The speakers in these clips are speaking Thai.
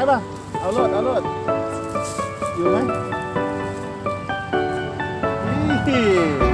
ายป่ะ เอาโลดเอาโลดอยู่ไหมนี่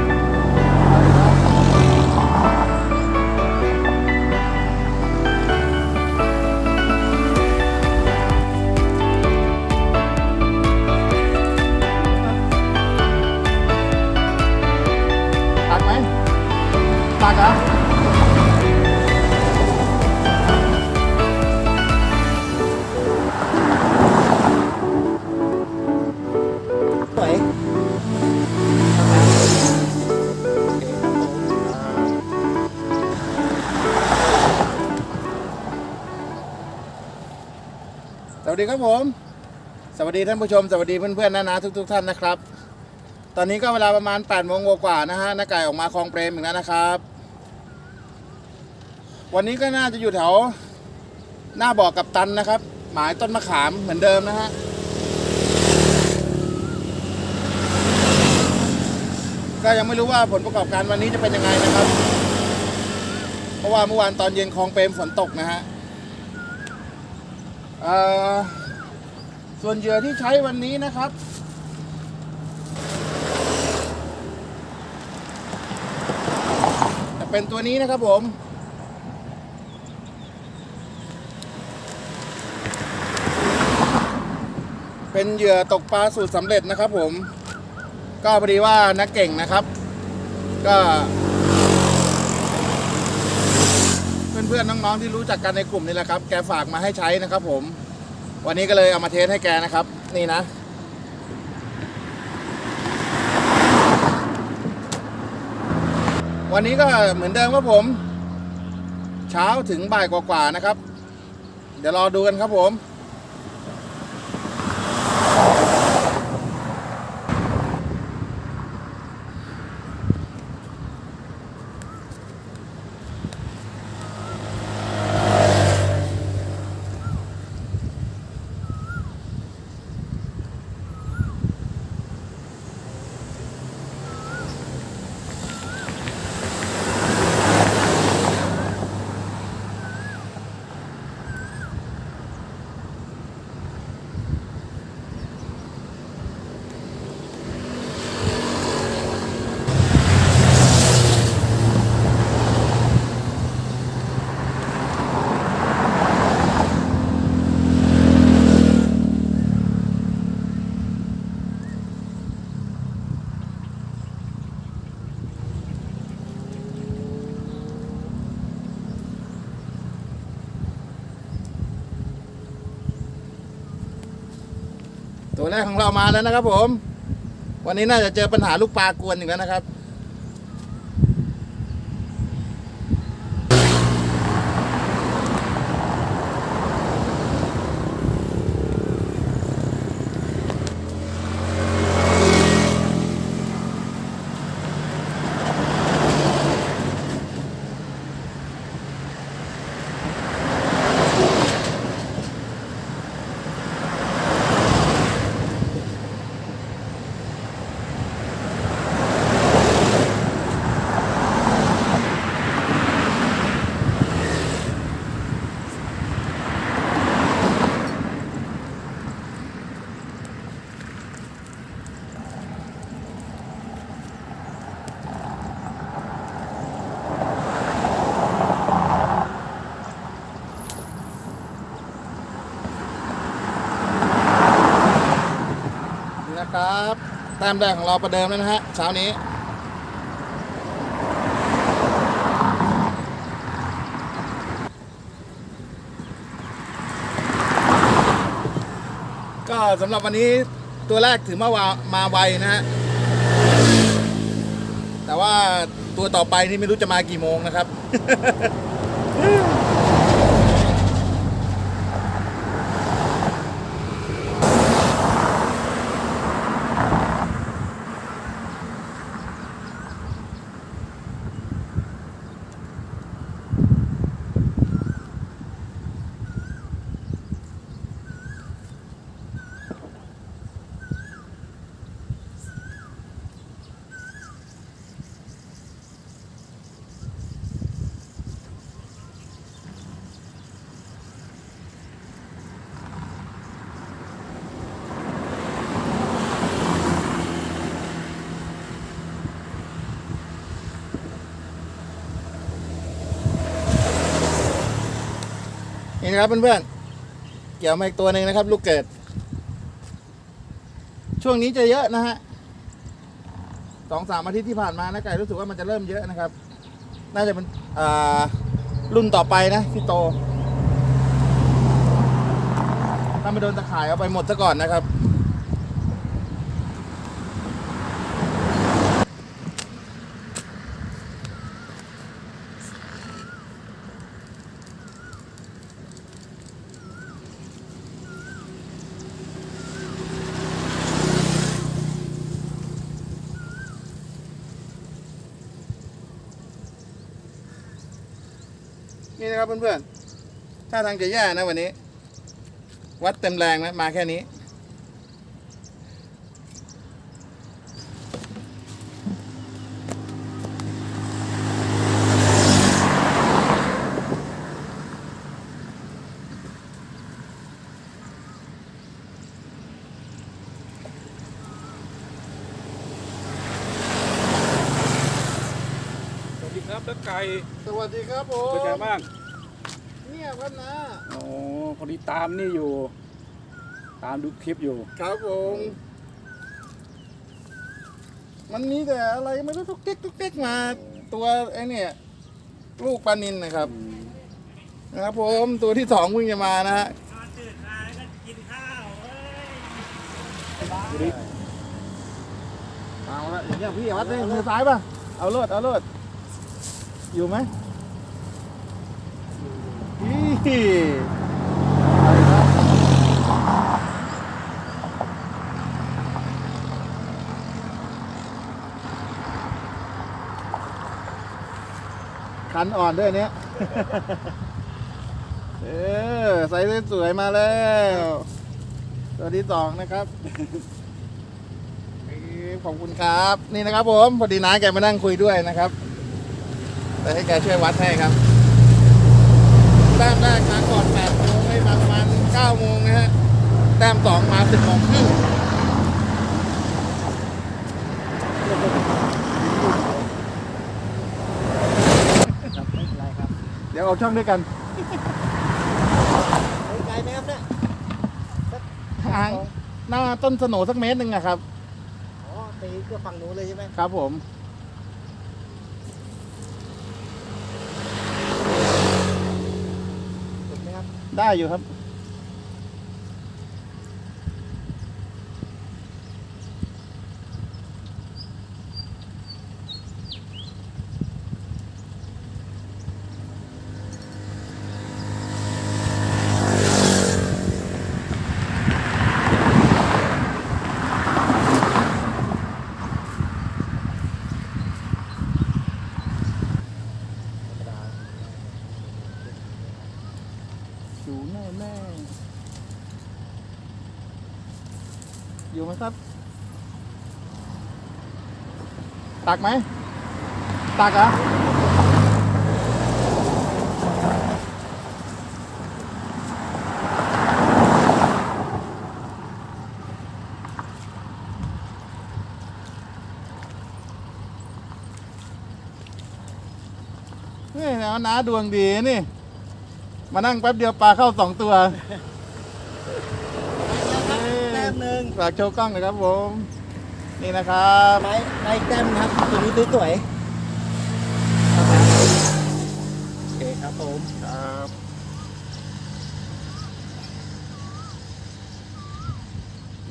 สวัสดีครับผม สวัสดีท่านผู้ชม สวัสดีเพื่อนๆนะนะทุกๆท่านนะครับ ตอนนี้ก็เวลาประมาณ8โมงกว่าๆนะฮะน้าไก่ออกมาคลองเปรมอีกแล้วนะครับ วันนี้ก็น่าจะอยู่แถวหน้าบ่อกับตันนะครับ หมายต้นมะขามเหมือนเดิมนะฮะก็ยังไม่รู้ว่าผลประกอบการวันนี้จะเป็นยังไงนะครับ เพราะว่าเมื่อวานตอนเย็นคลองเปรมฝนตกนะฮะ ส่วนเหยื่อที่ใช้วันนี้นะครับ จะเป็นตัวนี้นะครับผมเป็นเหยื่อตกปลาสูตรสำเร็จนะครับผม ก็พอดีว่านักเก่งนะครับ ก็ เพื่อนๆน้องๆที่รู้จักกันในกลุ่มนี่แหละครับ แกฝากมาให้ใช้นะครับ ผม วันนี้ก็เลยเอามาเทสให้แกนะครับ นี่นะ วันนี้ก็เหมือนเดิมครับผม เช้าถึงบ่ายกว่าๆนะครับ เดี๋ยวรอดูกันครับผม ตัวแรกของเรามาแล้วนะครับผม วันนี้น่าจะเจอปัญหาลูกปลากวนอีกแล้วนะครับ ครับแต้มแรกของเราประเดิมแล้วนะฮะเช้านี้ก็สำหรับวันนี้ตัวแรกถือมาว่ามาไวนะฮะ แต่ว่าตัวต่อไปนี่ไม่รู้จะมากี่โมงนะครับ ครับเพื่อนๆเกี่ยวมาอีกตัวหนึ่งนะครับ ลูกเกิด ช่วงนี้จะเยอะนะฮะสองสามอาทิตย์ที่ผ่านมานะไก่รู้สึกว่ามันจะเริ่มเยอะนะครับ น่าจะเป็นอ่ารุ่นต่อไปนะที่โตถ้าไม่โดนตะข่ายเอาไปหมดซะก่อนนะครับ นี่นะครับเพื่อนๆถ้าทางจะแย่นะวันนี้ วัดเต็มแรงนะมาแค่นี้ สวัสดีครับแล้วไก่สวัสดีครับผมเป็นไงบ้างเนี่ย ครับนะโอ้พอดีตามนี่อยู่ ตามดูคลิปอยู่ ครับผม มันมีแต่อะไรไม่รู้ทุกเก๊กทุกเก๊กมา ตัวไอ้เนี่ยลูกปลานินนะครับ นะครับผมตัวที่สองเพิ่งจะมานะฮะดูดิเอาละอย่างเงี้ยพี่วัดเลยมือซ้ายป่ะ เอาโลดเอาโลดอยู่ไหมอีเอาอีกแล้ว คันอ่อนด้วยเนี้ย เออใส่สวยๆมาแล้ว ตัวที่สองนะครับ ขอบคุณครับ นี่นะครับผม พอดีน้าแกมานั่งคุยด้วยนะครับ แต่ให้แกช่วยวัดให้ครับ แต้มแรกมาก่อน8โมงให้มาประมาณ9โมงนะฮะ แต้มสองมา10โมงครึ่งเดี๋ยวออกช่องด้วยกันไกลไหมครับเนี่ยห่างหน้าต้นสโหนสักเมตรหนึ่งอะครับ อ๋อตีเกือบฝั่งนู้นเลยใช่ไหมครับผม ถูก ได้อยู่ครับ อยู่แน่แน่อยู่ไหมครับ ตักไหม ตักเหรอนี่นะน้าดวงดีนี่ มานั่งแป๊บเดียวปลาเข้าสองตัวแต้มหนึ่งฝากโชว์กล้องหน่อยครับผม นี่นะครับไปไปแต้มนะครับตัวนี้สวยๆโอเคครับผมครับ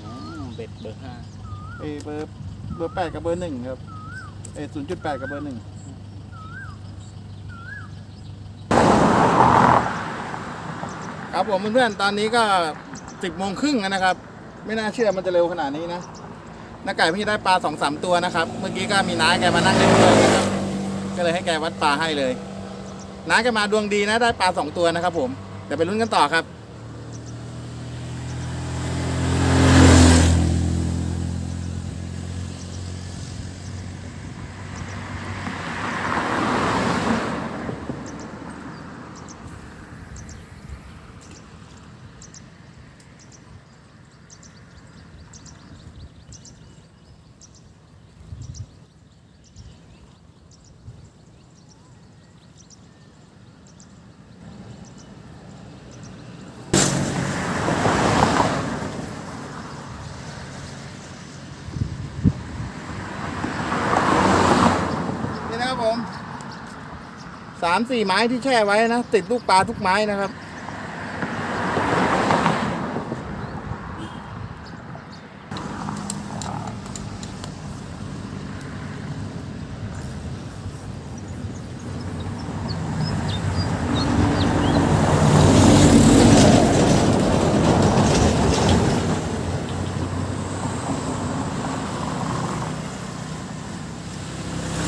อ๋อเบ็ดเบอร์ห้าเอยเบอร์เบอร์แปดกับเบอร์หนึ่งครับเอยศูนย์จุดแปดกับเบอร์หนึ่งครับผมเพื่อนๆตอนนี้ก็สิบโมงครึ่งแล้วนะครับ ไม่น่าเชื่อมันจะเร็วขนาดนี้นะ น้าไก่เพิ่งจะได้ปลาสองสามตัวนะครับ เมื่อกี้ก็มีน้าแกมานั่งเล่นด้วยนะครับ ก็เลยให้แกวัดปลาให้เลย น้าแกมาดวงดีนะได้ปลาสองตัวนะครับ ผมเดี๋ยวไปลุ้นกันต่อครับ สามสี่ไม้ที่แช่ไว้นะติดลูกปลาทุกไม้นะครับ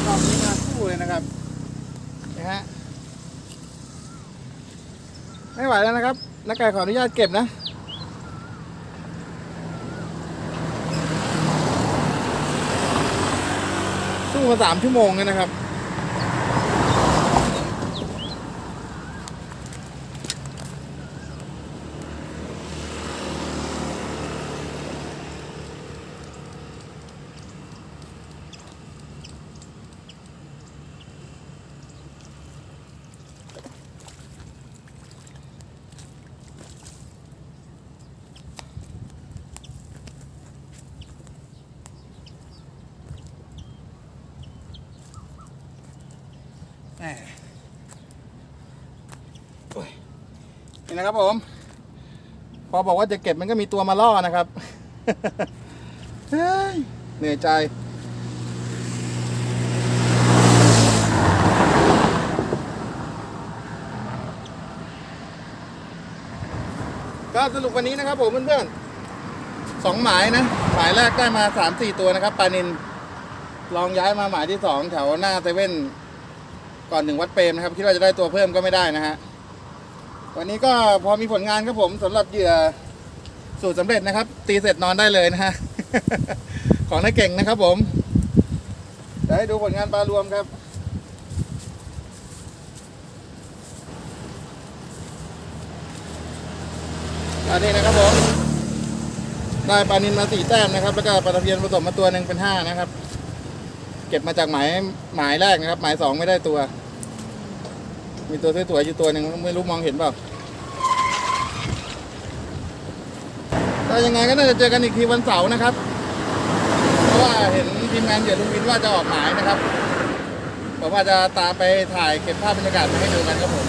รอบนี้มาคู่เลยนะครับนะฮะไม่ไหวแล้วนะครับนัก ไก่ขออนุญาตเก็บนะ สู้มาสามชั่วโมงเลยนะครับ แหม่โอ้ยนี่นะครับผม พอบอกว่าจะเก็บมันก็มีตัวมาล่อนะครับเฮ้ยเหนื่อยใจก็สรุปวันนี้นะครับผมเพื่อนๆสองหมายนะ หมายแรกได้มาสามสี่ตัวนะครับปลานินลองย้ายมาหมายที่สองแถวหน้าเซเว่น ก่อนถึงวัดเปรมนะครับคิดว่าจะได้ตัวเพิ่มก็ไม่ได้นะฮะวันนี้ก็พอมีผลงานครับผมสำหรับเหยื่อสูตรสำเร็จนะครับ ตีเสร็จนอนได้เลยนะฮะของนายเก่งนะครับผมเดี๋ยวให้ดูผลงานปลารวมครับ อันนี้นะครับผม ได้ปลานินมาสี่แต้มนะครับ แล้วก็ปลาตะเพียนผสมมาตัวหนึ่งเป็นห้านะครับ เก็บมาจากหมายหมายแรกนะครับ หมายสองไม่ได้ตัว มีตัวสวยๆอยู่ตัวหนึ่งไม่รู้มองเห็นเปล่าก็ยังไงก็น่าจะเจอกันอีกทีวันเสาร์นะครับ เพราะว่าเห็นทีมงานเหยื่อลุงวินว่าจะออกหมายนะครับบอกว่าจะตามไปถ่ายเก็บภาพบรรยากาศมาให้ดูกันครับผม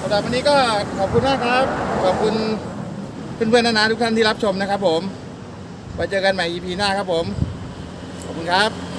สำหรับวันนี้ก็ขอบคุณมากครับ ขอบคุณเพื่อนๆนานาทุกท่านที่รับชมนะครับผมไว้เจอกันใหม่ EP หน้าครับผม ขอบคุณครับ